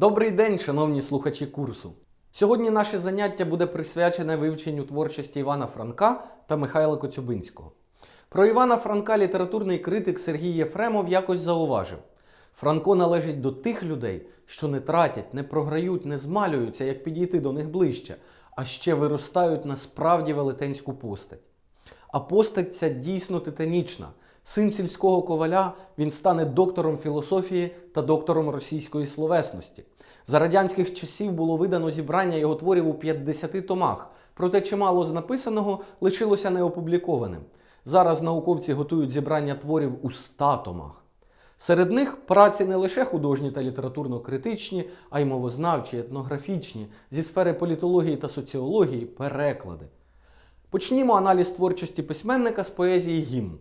Добрий день, шановні слухачі курсу. Сьогодні наше заняття буде присвячене вивченню творчості Івана Франка та Михайла Коцюбинського. Про Івана Франка літературний критик Сергій Єфремов якось зауважив: Франко належить до тих людей, що не тратять, не програють, не змалюються, як підійти до них ближче, а ще виростають на справді велетенську постать. А постать ця дійсно титанічна. Син сільського коваля, він стане доктором філософії та доктором російської словесності. За радянських часів було видано зібрання його творів у 50 томах, проте чимало з написаного лишилося неопублікованим. Зараз науковці готують зібрання творів у 100 томах. Серед них праці не лише художні та літературно-критичні, а й мовознавчі, етнографічні, зі сфери політології та соціології, переклади. Почнімо аналіз творчості письменника з поезії гімн.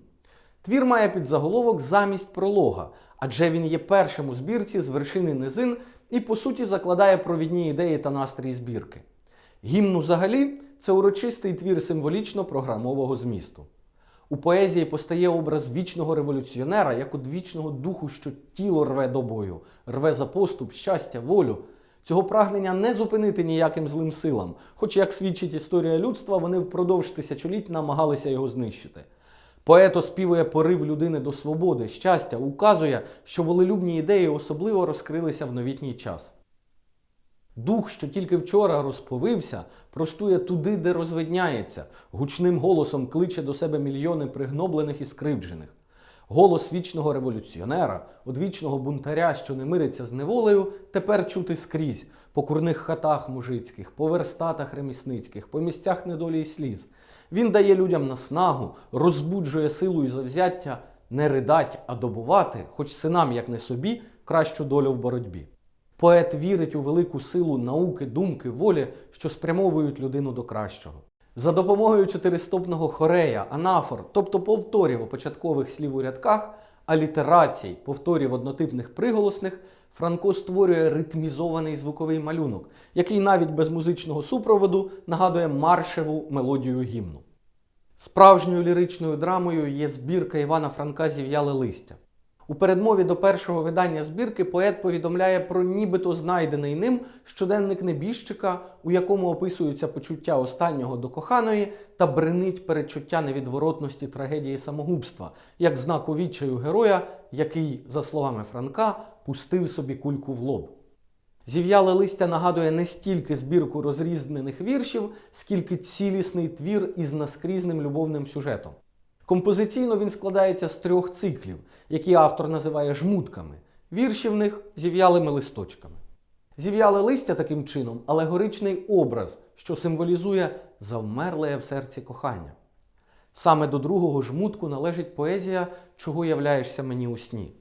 Твір має підзаголовок замість пролога, адже він є першим у збірці з вершини низин і, по суті, закладає провідні ідеї та настрій збірки. Гімн взагалі це урочистий твір символічно-програмового змісту. У поезії постає образ вічного революціонера як одвічного духу, що тіло рве до бою, рве за поступ, щастя, волю. Цього прагнення не зупинити ніяким злим силам, хоч, як свідчить історія людства, вони впродовж тисячоліть намагалися його знищити. Поет оспівує порив людини до свободи, щастя, указує, що волелюбні ідеї особливо розкрилися в новітній час. Дух, що тільки вчора розповився, простує туди, де розвидняється, гучним голосом кличе до себе мільйони пригноблених і скривджених. Голос вічного революціонера, одвічного бунтаря, що не мириться з неволею, тепер чути скрізь по курних хатах мужицьких, по верстатах ремісницьких, по місцях недолі й сліз. Він дає людям наснагу, розбуджує силу і завзяття не ридать, а добувати, хоч синам, як не собі, кращу долю в боротьбі. Поет вірить у велику силу науки, думки, волі, що спрямовують людину до кращого. За допомогою чотиристопного хорея, анафор, тобто повторів у початкових слів у рядках, алітерацій, повторів однотипних приголосних, Франко створює ритмізований звуковий малюнок, який навіть без музичного супроводу нагадує маршеву мелодію гімну. Справжньою ліричною драмою є збірка Івана Франка Зів'яле листя. У передмові до першого видання збірки поет повідомляє про нібито знайдений ним щоденник небіжчика, у якому описуються почуття останнього до коханої та бренить передчуття невідворотності трагедії самогубства, як знак увічаю героя, який, за словами Франка, пустив собі кульку в лоб. Зів'яле листя нагадує не стільки збірку розрізнених віршів, скільки цілісний твір із наскрізним любовним сюжетом. Композиційно він складається з трьох циклів, які автор називає жмутками. Вірші в них зів'ялими листочками. Зів'яле листя таким чином алегоричний образ, що символізує завмерле в серці кохання. Саме до другого жмутку належить поезія Чого являєшся мені у сні.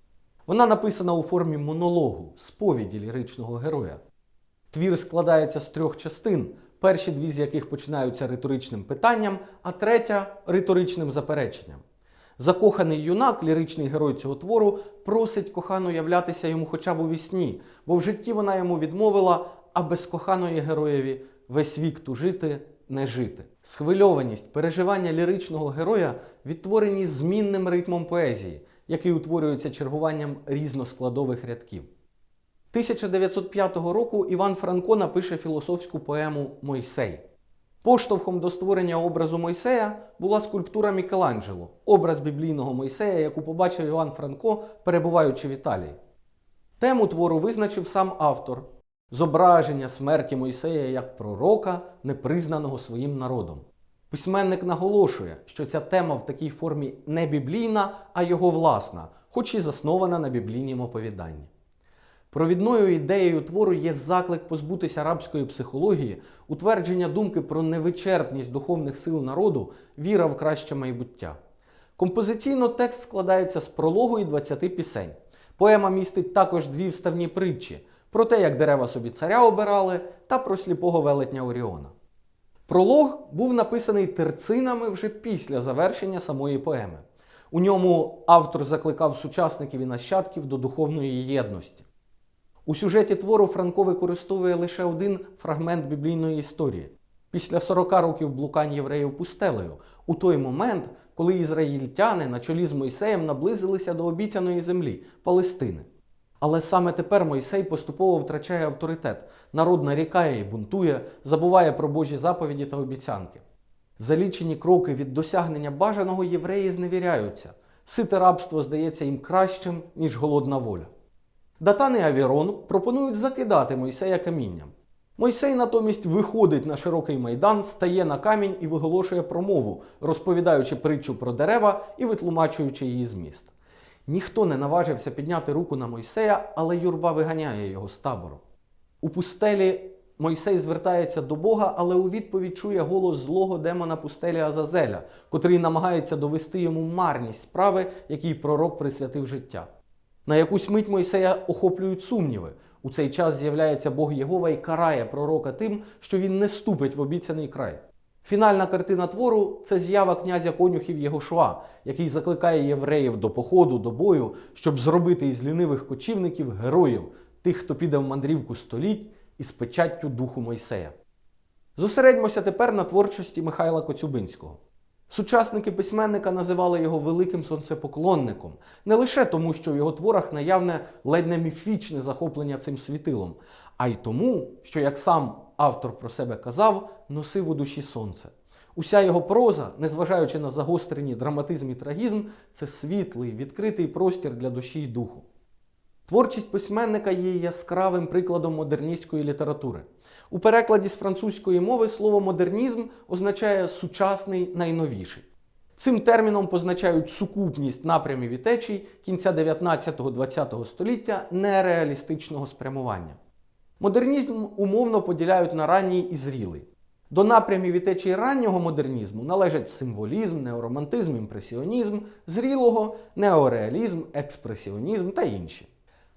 Вона написана у формі монологу, сповіді ліричного героя. Твір складається з трьох частин, перші дві з яких починаються риторичним питанням, а третя риторичним запереченням. Закоханий юнак, ліричний герой цього твору, просить кохану являтися йому хоча б у вісні, бо в житті вона йому відмовила, а без коханої героєві весь вік тужити не жити. Схвильованість, переживання ліричного героя відтворені змінним ритмом поезії, який утворюється чергуванням різноскладових рядків. 1905 року Іван Франко напише філософську поему Мойсей. Поштовхом до створення образу Мойсея була скульптура Мікеланджело, образ біблійного Мойсея, яку побачив Іван Франко, перебуваючи в Італії. Тему твору визначив сам автор зображення смерті Мойсея як пророка, непризнаного своїм народом. Письменник наголошує, що ця тема в такій формі не біблійна, а його власна, хоч і заснована на біблійнім оповіданні. Провідною ідеєю твору є заклик позбутися арабської психології, утвердження думки про невичерпність духовних сил народу, віра в краще майбуття. Композиційно текст складається з прологу і 20 пісень. Поема містить також дві вставні притчі про те, як дерева собі царя обирали, та про сліпого велетня Оріона. Пролог був написаний терцинами вже після завершення самої поеми. У ньому автор закликав сучасників і нащадків до духовної єдності. У сюжеті твору Франко використовує лише один фрагмент біблійної історії. Після 40 років блукань євреїв пустелею, у той момент, коли ізраїльтяни на чолі з Мойсеєм наблизилися до обіцяної землі Палестини. Але саме тепер Мойсей поступово втрачає авторитет. Народ нарікає і бунтує, забуває про Божі заповіді та обіцянки. За лічені кроки від досягнення бажаного євреї зневіряються. Сите рабство здається їм кращим, ніж голодна воля. Датан і Авірон пропонують закидати Мойсея камінням. Мойсей натомість виходить на широкий майдан, стає на камінь і виголошує промову, розповідаючи притчу про дерева і витлумачуючи її зміст. Ніхто не наважився підняти руку на Мойсея, але юрба виганяє його з табору. У пустелі Мойсей звертається до Бога, але у відповідь чує голос злого демона пустелі Азазеля, котрий намагається довести йому марність справи, якій пророк присвятив життя. На якусь мить Мойсея охоплюють сумніви. У цей час з'являється Бог Єгова і карає пророка тим, що він не ступить в обіцяний край. Фінальна картина твору це з'ява князя конюхів Єгошуа, який закликає євреїв до походу, до бою, щоб зробити із лінивих кочівників героїв, тих, хто піде в мандрівку століть із печаттю духу Мойсея. Зосередьмося тепер на творчості Михайла Коцюбинського. Сучасники письменника називали його великим сонцепоклонником, не лише тому, що в його творах наявне ледь не міфічне захоплення цим світилом, а й тому, що, як сам автор про себе казав, носив у душі сонце. Уся його проза, незважаючи на загострені драматизм і трагізм, це світлий, відкритий простір для душі й духу. Творчість письменника є яскравим прикладом модерністської літератури. У перекладі з французької мови слово модернізм означає сучасний найновіший. Цим терміном позначають сукупність напрямів і течій кінця 19-20 століття нереалістичного спрямування. Модернізм умовно поділяють на ранній і зрілий. До напрямів і течій раннього модернізму належать символізм, неоромантизм, імпресіонізм, зрілого, неореалізм, експресіонізм та інші.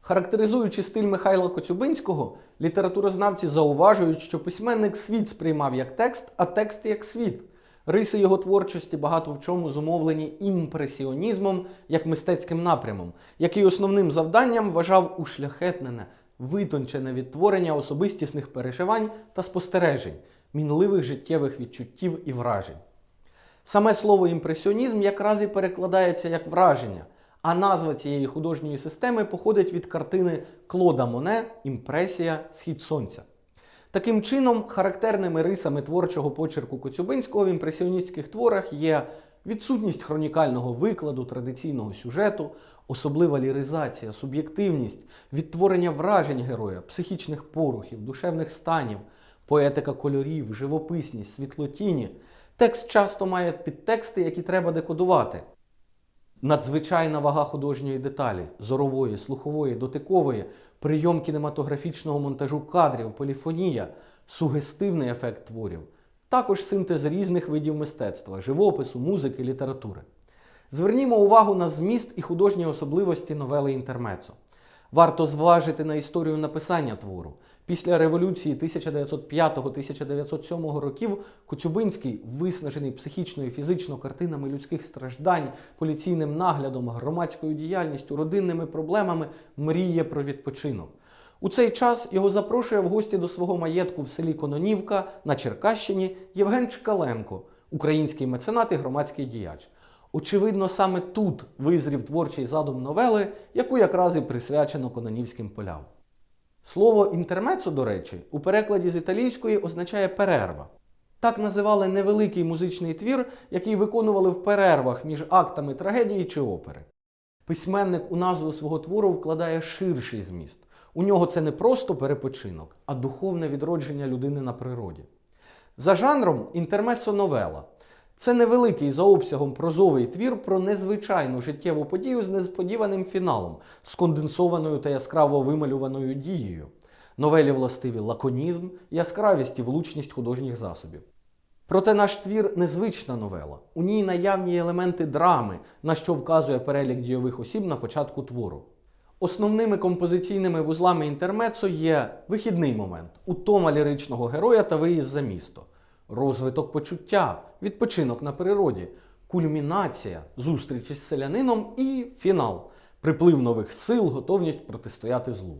Характеризуючи стиль Михайла Коцюбинського, літературознавці зауважують, що письменник світ сприймав як текст, а текст як світ. Риси його творчості багато в чому зумовлені імпресіонізмом як мистецьким напрямом, який основним завданням вважав ушляхетнене, витончене відтворення особистісних переживань та спостережень, мінливих життєвих відчуттів і вражень. Саме слово імпресіонізм якраз і перекладається як враження, а назва цієї художньої системи походить від картини Клода Моне Імпресія Схід Сонця. Таким чином, характерними рисами творчого почерку Коцюбинського в імпресіоністських творах є відсутність хронікального викладу, традиційного сюжету, особлива ліризація, суб'єктивність, відтворення вражень героя, психічних порухів, душевних станів, поетика кольорів, живописність, світлотіні. Текст часто має підтексти, які треба декодувати. Надзвичайна вага художньої деталі, зорової, слухової, дотикової, прийом кінематографічного монтажу кадрів, поліфонія, сугестивний ефект творів, також синтез різних видів мистецтва, живопису, музики, літератури. Звернімо увагу на зміст і художні особливості новели Інтермецо. Варто зважити на історію написання твору. Після революції 1905-1907 років Коцюбинський, виснажений психічно і фізично картинами людських страждань, поліційним наглядом, громадською діяльністю, родинними проблемами, мріє про відпочинок. У цей час його запрошує в гості до свого маєтку в селі Кононівка на Черкащині Євген Чкаленко, український меценат і громадський діяч. Очевидно, саме тут визрів творчий задум новели, яку якраз і присвячено Кононівським полям. Слово інтермецо, до речі, у перекладі з італійської означає перерва. Так називали невеликий музичний твір, який виконували в перервах між актами трагедії чи опери. Письменник у назву свого твору вкладає ширший зміст. У нього це не просто перепочинок, а духовне відродження людини на природі. За жанром інтермецо новела. Це невеликий за обсягом прозовий твір про незвичайну життєву подію з несподіваним фіналом, сконденсованою та яскраво вималюваною дією. Новелі властиві лаконізм, яскравість і влучність художніх засобів. Проте наш твір незвична новела. У ній наявні елементи драми, на що вказує перелік дійових осіб на початку твору. Основними композиційними вузлами інтермецо є вихідний момент, утома ліричного героя та виїзд за місто, розвиток почуття, відпочинок на природі, кульмінація, зустріч із селянином і фінал приплив нових сил, готовність протистояти злу.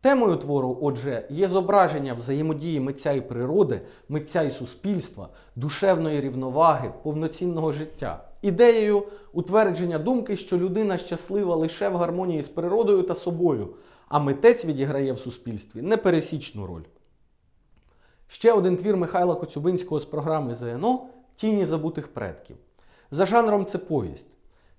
Темою твору, отже, є зображення взаємодії митця і природи, митця і суспільства, душевної рівноваги, повноцінного життя. Ідеєю утвердження думки, що людина щаслива лише в гармонії з природою та собою, а митець відіграє в суспільстві непересічну роль. Ще один твір Михайла Коцюбинського з програми ЗНО Тіні забутих предків. За жанром це повість.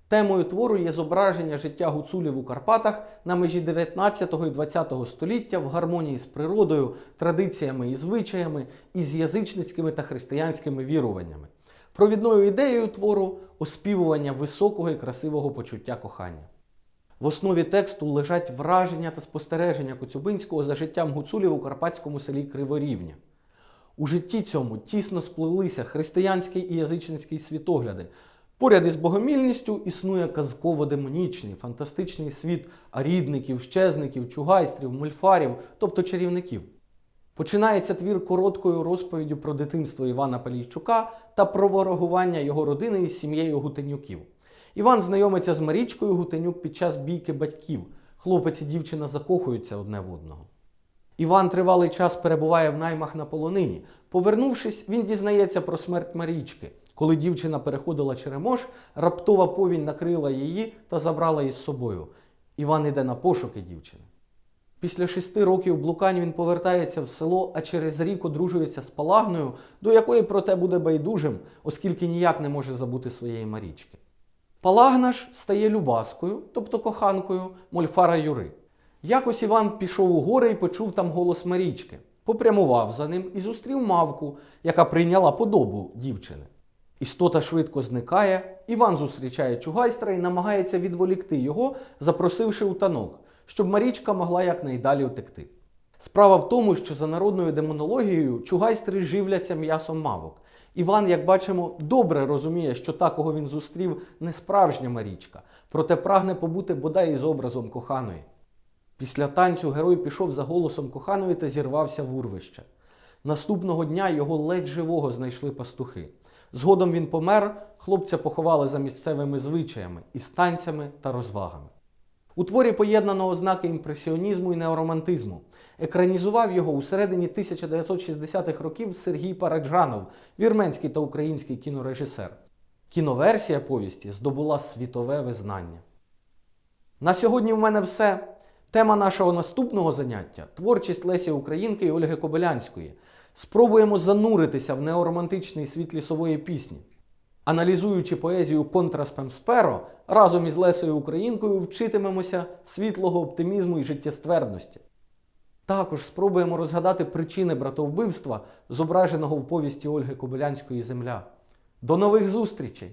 Темою твору є зображення життя гуцулів у Карпатах на межі 19 і 20 століття в гармонії з природою, традиціями і звичаями, і з язичницькими та християнськими віруваннями. Провідною ідеєю твору оспівування високого і красивого почуття кохання. В основі тексту лежать враження та спостереження Коцюбинського за життям гуцулів у карпатському селі Криворівня. У житті цьому тісно сплелися християнський і язичницький світогляди. Поряд із богомільністю існує казково-демонічний, фантастичний світ арідників, щезників, чугайстрів, мульфарів, тобто чарівників. Починається твір короткою розповіддю про дитинство Івана Палійчука та про ворогування його родини із сім'єю Гутенюків. Іван знайомиться з Марічкою Гутенюк під час бійки батьків. Хлопець і дівчина закохуються одне в одного. Іван тривалий час перебуває в наймах на полонині. Повернувшись, він дізнається про смерть Марічки. Коли дівчина переходила Черемош, раптова повінь накрила її та забрала із собою. Іван іде на пошуки дівчини. Після шести років блукань він повертається в село, а через рік одружується з Палагною, до якої проте буде байдужим, оскільки ніяк не може забути своєї Марічки. Палагна ж стає любаскою, тобто коханкою Мольфара Юри. Якось Іван пішов у гори і почув там голос Марічки, попрямував за ним і зустрів мавку, яка прийняла подобу дівчини. Істота швидко зникає, Іван зустрічає чугайстра і намагається відволікти його, запросивши у танок, щоб Марічка могла якнайдалі втекти. Справа в тому, що за народною демонологією чугайстри живляться м'ясом мавок. Іван, як бачимо, добре розуміє, що та, кого він зустрів, не справжня Марічка, проте прагне побути бодай із образом коханої. Після танцю герой пішов за голосом коханої та зірвався в урвище. Наступного дня його ледь живого знайшли пастухи. Згодом він помер, хлопця поховали за місцевими звичаями із танцями та розвагами. У творі поєднано ознаки імпресіонізму і неоромантизму. Екранізував його у середині 1960-х років Сергій Параджанов, вірменський та український кінорежисер. Кіноверсія повісті здобула світове визнання. На сьогодні в мене все. Тема нашого наступного заняття творчість Лесі Українки і Ольги Кобилянської. Спробуємо зануритися в неоромантичний світ лісової пісні. Аналізуючи поезію Контраспемсперо, разом із Лесою Українкою вчитимемося світлого оптимізму і життєствердності. Також спробуємо розгадати причини братовбивства, зображеного в повісті Ольги Кобилянської Земля. До нових зустрічей!